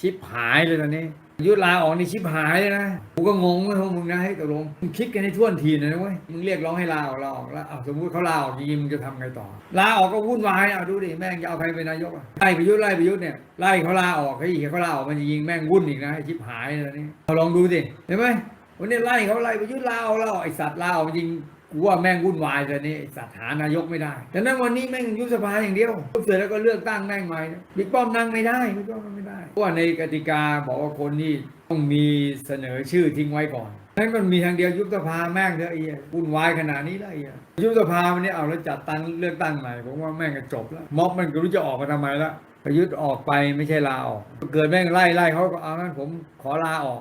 ชิปหายเลยตอนนี้ยุทธลาออกนี่ชิปหายเลยนะกูก็งงว่าพวกมึงนะให้ตกลงมึงคิดกันให้ท่วนทีนะนะเว้ยมึงเรียกร้องให้ลาออกลาออกแล้วเอาสมมติเขาลาออกจริงมึงจะทำไงต่อลาออกก็วุ่นวายเอาดูดิแม่งจะเอาใครเป็นนายกอะไล่ประยุทธ์ไล่ประยุทธ์เนี่ยไล่เขาลาออกเขาอีกเขาลาออกมันยิงแม่งวุ่นอีกนะชิปหายเลยนี่เอาลองดูสิเห็นไหมวันนี้ไล่เขาไล่ประยุทธ์ลาออกลาออกไอสัตว์ลาออกจริง กูว่าแม่งวุ่นวายเลยนี่สัตหานายกไม่ได้แต่นั้นวันนี้แม่งยุบสภาอย่างเดียวเสร็จแล้วก็เลือกตั้งแม่งใหม่บิ๊กป้อมนั่งไม่ได้บิ๊กป้อมนั่งไม่ได้เพราะว่าในกติกาบอกว่าคนที่ต้องมีเสนอชื่อทิ้งไว้ก่อนนั้นมันมีทางเดียวยุบสภาแม่งเถอะไอ้วุ่นวายขนาดนี้ได้ไอ้ยยุบสภาวันนี้เอาแล้วจัดตั้งเลือกตั้งใหม่ผมว่าแม่งก็จบแล้วม็อบมันก็รู้จะออกมาทำไมละประยุทธ์ออกไปไม่ใช่ลาออก เกิดแม่งไล่ไล่เขาก็เอางั้นผมขอลาออก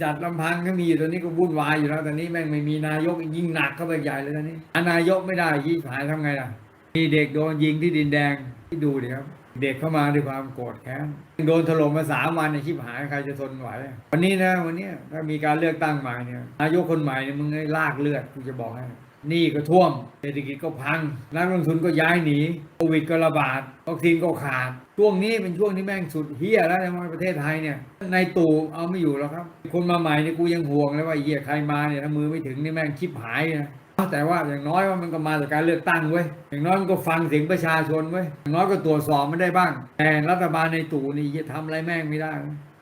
สัตว์ลำพังก็มีอยู่ตอนนี้ก็วุ่นวายอยู่แล้วตอนนี้แม่งไม่มีนายกยิ่งหนักเข้าไปใหญ่เลยตอนนี้อานายกไม่ได้ยี่หายทำไงล่ะมีเด็กโดนยิงที่ดินแดงที่ดูดิครับเด็กเข้ามาด้วยความโกรธแค้นโดนถล่มมาสามวันในชิบหายใครจะทนไหววันนี้นะวันนี้ถ้ามีการเลือกตั้งใหม่เนี่ยนายกคนใหม่เนี่ยมึงให้ลากเลือดกูจะบอกให้ หนี่ก็ท่วม เศรษฐกิจก็พัง นักลงทุนก็ย้ายหนี โควิดก็ระบาด วัคซีนก็ขาด ช่วงนี้เป็นช่วงที่แม่งสุดเฮี้ยแล้วในประเทศไทยเนี่ย ในตู่เอาไม่อยู่แล้วครับ คนมาใหม่เนี่ยกูยังห่วงเลยว่าเฮี้ยใครมาเนี่ยถ้ามือไม่ถึงนี่แม่งชิบหายนะแต่ว่าอย่างน้อยว่ามันก็มาจากการเลือกตั้งเว้ย อย่างน้อยมันก็ฟังเสียงประชาชนเว้ย อย่างน้อยก็ตรวจสอบมันได้บ้าง แต่รัฐบาลในตู่นี่จะทำอะไรแม่งไม่ได้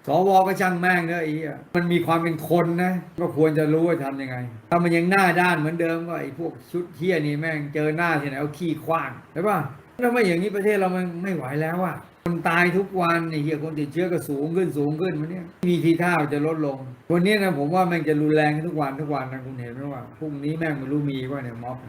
สวก็ช่างแม่งเนอะไอ้มันมีความเป็นคนนะ ก็ควรจะรู้ว่าทำยังไง ถ้ามันยังหน้าด้านเหมือนเดิมก็ไอ้พวกชุดเฮี้ยนี่แม่งเจอหน้าที่ไหนเอาขี้คว้างใช่ป่ะถ้าไม่อย่างนี้ประเทศเรามันไม่ไหวแล้วอะคนตายทุกวันไอ้เหี้ยคนติดเชื้อก็สูงขึ้นสูงขึ้นวันนี้มีทีท่าจะลดลงวันนี้นะผมว่าแม่งจะรุนแรงขึ้นทุกวันทุกวันนะคุณเห็นไหมว่าพรุ่งนี้แม่งไม่รู้มีว่าเนี่ยม็อบ